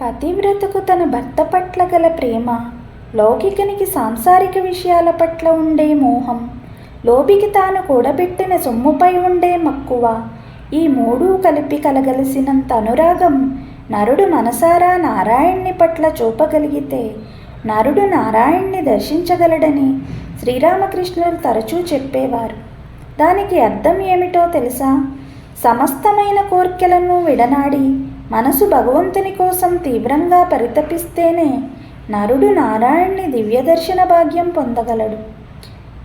పతివ్రతకు తన భర్త పట్ల గల ప్రేమ లౌకికునికి సాంసారిక విషయాల పట్ల ఉండే మోహం లోబికి తాను కూడబెట్టిన సొమ్ముపై ఉండే మక్కువ ఈ మూడూ కలిపి కలగలిసినంత అనురాగం నరుడు మనసారా నారాయణ్ణి పట్ల చూపగలిగితే నరుడు నారాయణ్ణి దర్శించగలడని శ్రీరామకృష్ణులు తరచూ చెప్పేవారు. దానికి అర్థం ఏమిటో తెలుసా? సమస్తమైన కోర్కెలను విడనాడి మనసు భగవంతుని కోసం తీవ్రంగా పరితపిస్తేనే నరుడు నారాయణ్ణి దివ్యదర్శన భాగ్యం పొందగలడు.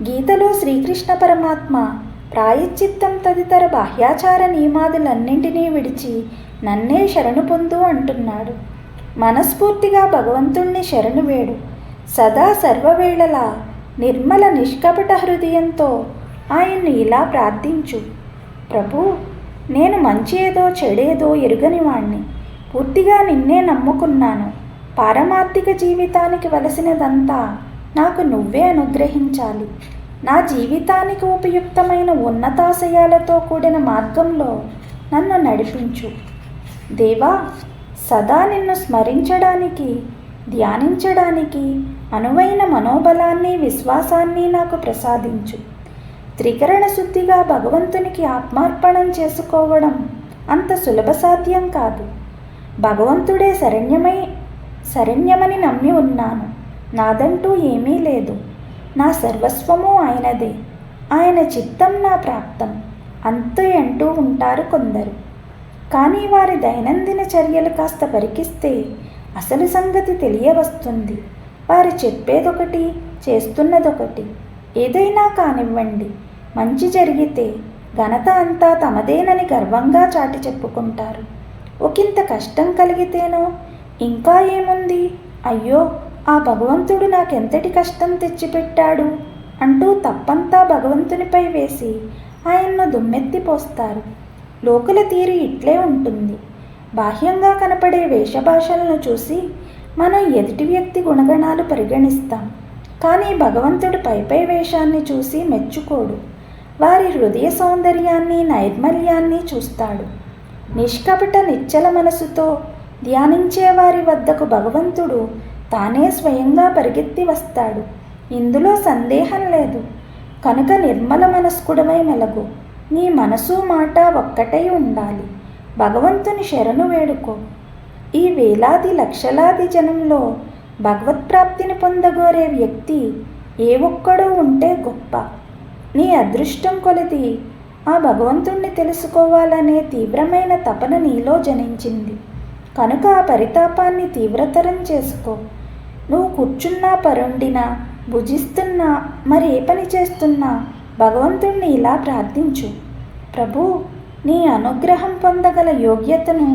గీతలో శ్రీకృష్ణ పరమాత్మ ప్రాయశ్చిత్తం తదితర బాహ్యాచార నియమాదులన్నింటినీ విడిచి నన్నే శరణు పొందు అంటున్నాడు. మనస్ఫూర్తిగా భగవంతుణ్ణి శరణు వేడు. సదా సర్వవేళలా నిర్మల నిష్కపట హృదయంతో ఆయన్ని ఇలా ప్రార్థించు. ప్రభు నేను మంచి ఏదో చెడేదో ఎరుగని వాణ్ణి. పూర్తిగా నిన్నే నమ్ముకున్నాను. పారమార్థిక జీవితానికి వలసినదంతా నాకు నువ్వే అనుగ్రహించాలి. నా జీవితానికి ఉపయుక్తమైన ఉన్నతాశయాలతో కూడిన మార్గంలో నన్ను నడిపించు. దేవా సదా నిన్ను స్మరించడానికి ధ్యానించడానికి అనువైన మనోబలాన్ని విశ్వాసాన్ని నాకు ప్రసాదించు. త్రికరణ శుద్ధిగా భగవంతునికి ఆత్మార్పణం చేసుకోవడం అంత సులభ సాధ్యం కాదు. భగవంతుడే శరణ్యమై శరణ్యమని నమ్మి ఉన్నాను. నాదంటూ ఏమీ లేదు. నా సర్వస్వము ఆయనదే. ఆయన చిత్తం నా ప్రాప్తం. అంతే అంటూ ఉంటారు కొందరు. కానీ వారి దైనందిన చర్యలు కాస్త పరికిస్తే అసలు సంగతి తెలియవస్తుంది. వారు చెప్పేదొకటి చేస్తున్నదొకటి. ఏదైనా కానివ్వండి. మంచి జరిగితే ఘనత అంతా తమదేనని గర్వంగా చాటి చెప్పుకుంటారు. ఒకంత కష్టం కలిగితేనో? ఇంకా ఏముంది? అయ్యో ఆ భగవంతుడు నాకెంతటి కష్టం తెచ్చిపెట్టాడు? అంటూ తప్పంతా భగవంతునిపై వేసి ఆయన్ను దుమ్మెత్తిపోస్తారు లోకుల తీరు ఇట్లే ఉంటుంది. బాహ్యంగా కనపడే వేషభాషలను చూసి మనం ఎదుటి వ్యక్తి గుణగణాలు పరిగణిస్తాం. కానీ భగవంతుడు పైపై వేషాన్ని చూసి మెచ్చుకోడు. వారి హృదయ సౌందర్యాన్ని నైర్మల్యాన్ని చూస్తాడు. నిష్కపట నిశ్చల మనసుతో ధ్యానించే వారి వద్దకు భగవంతుడు తానే స్వయంగా పరిగెత్తి వస్తాడు. ఇందులో సందేహం లేదు. కనుక నిర్మల మనస్కుడమై మెలగు. నీ మనసు మాట ఒక్కటై ఉండాలి. భగవంతుని శరణు వేడుకో. ఈ వేలాది లక్షలాది జనంలో భగవత్ప్రాప్తిని పొందగోరే వ్యక్తి ఏ ఒక్కడూ ఉంటే గొప్ప. నీ అదృష్టం కొలది. ఆ భగవంతుణ్ణి తెలుసుకోవాలనే తీవ్రమైన తపన నీలో జనించింది. కనుక ఆ పరితాపాన్ని తీవ్రతరం చేసుకో. నువ్వు కూర్చున్నా పరుండినా భుజిస్తున్నా మరి ఏ పని చేస్తున్నా భగవంతుణ్ణి ఇలా ప్రార్థించు. ప్రభు నీ అనుగ్రహం పొందగల యోగ్యతను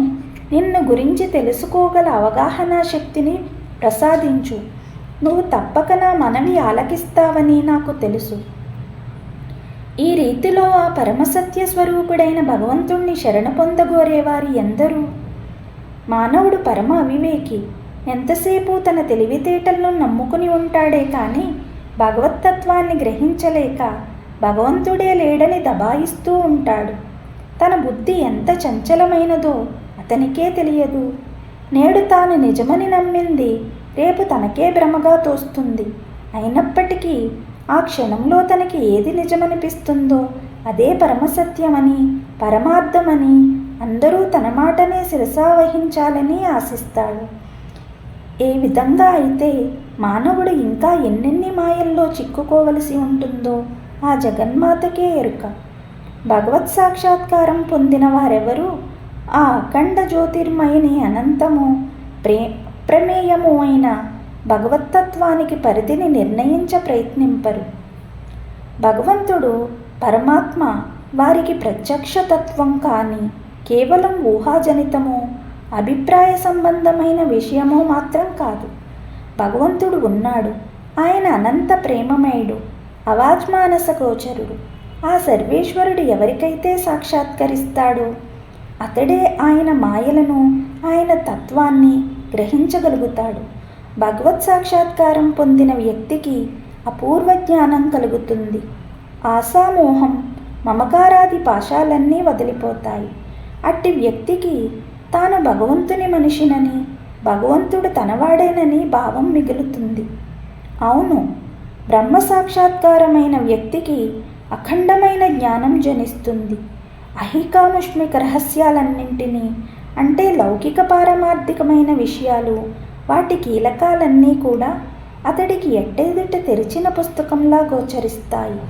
నిన్ను గురించి తెలుసుకోగల అవగాహన శక్తిని ప్రసాదించు. నువ్వు తప్పక నా మనవి ఆలకిస్తావని నాకు తెలుసు. ఈ రీతిలో ఆ పరమసత్య స్వరూపుడైన భగవంతుణ్ణి శరణ పొందగోరేవారు ఎందరూ? మానవుడు పరమ అవివేకి. ఎంతసేపు తన తెలివితేటలను నమ్ముకుని ఉంటాడే కానీ భగవత్తత్వాన్ని గ్రహించలేక భగవంతుడే లేడని దబాయిస్తూ ఉంటాడు. తన బుద్ధి ఎంత చంచలమైనదో అతనికే తెలియదు. నేడు తాను నిజమని నమ్మింది రేపు తనకే భ్రమగా తోస్తుంది. అయినప్పటికీ ఆ క్షణంలో తనకి ఏది నిజమనిపిస్తుందో అదే పరమసత్యమని పరమార్థమని అందరూ తన మాటనే శిరసావహించాలని ఆశిస్తాడు. ఏ విధంగా అయితే మానవుడు ఇంకా ఎన్నెన్ని మాయల్లో చిక్కుకోవలసి ఉంటుందో ఆ జగన్మాతకే ఎరుక. భగవత్ సాక్షాత్కారం పొందిన వారెవరూ? ఆ అఖండ జ్యోతిర్మయిని అనంతము ప్రే ప్రమేయము అయిన భగవత్తత్వానికి పరిధిని నిర్ణయించ ప్రయత్నింపరు. భగవంతుడు పరమాత్మ వారికి ప్రత్యక్షతత్వం కానీ కేవలం ఊహాజనితము అభిప్రాయ సంబంధమైన విషయము మాత్రం కాదు. భగవంతుడు ఉన్నాడు. ఆయన అనంత ప్రేమమయుడు అవాజ్మానస గోచరుడు. ఆ సర్వేశ్వరుడు ఎవరికైతే సాక్షాత్కరిస్తాడో అతడే ఆయన మాయలను ఆయన తత్వాన్ని గ్రహించగలుగుతాడు. భగవత్ సాక్షాత్కారం పొందిన వ్యక్తికి అపూర్వ జ్ఞానం కలుగుతుంది. ఆశామోహం మమకారాది పాశాలన్నీ వదిలిపోతాయి. అట్టి వ్యక్తికి తాను భగవంతుని మనిషినని భగవంతుడు తనవాడేనని భావం మిగులుతుంది. అవును బ్రహ్మ సాక్షాత్కారమైన వ్యక్తికి అఖండమైన జ్ఞానం జనిస్తుంది. అహికాముష్మిక రహస్యాలన్నింటినీ అంటే లౌకిక పారమార్థికమైన విషయాలు వాటి కీలకాలన్నీ కూడా అతడికి ఎట్టేదిట తెరిచిన పుస్తకంలా గోచరిస్తాయి.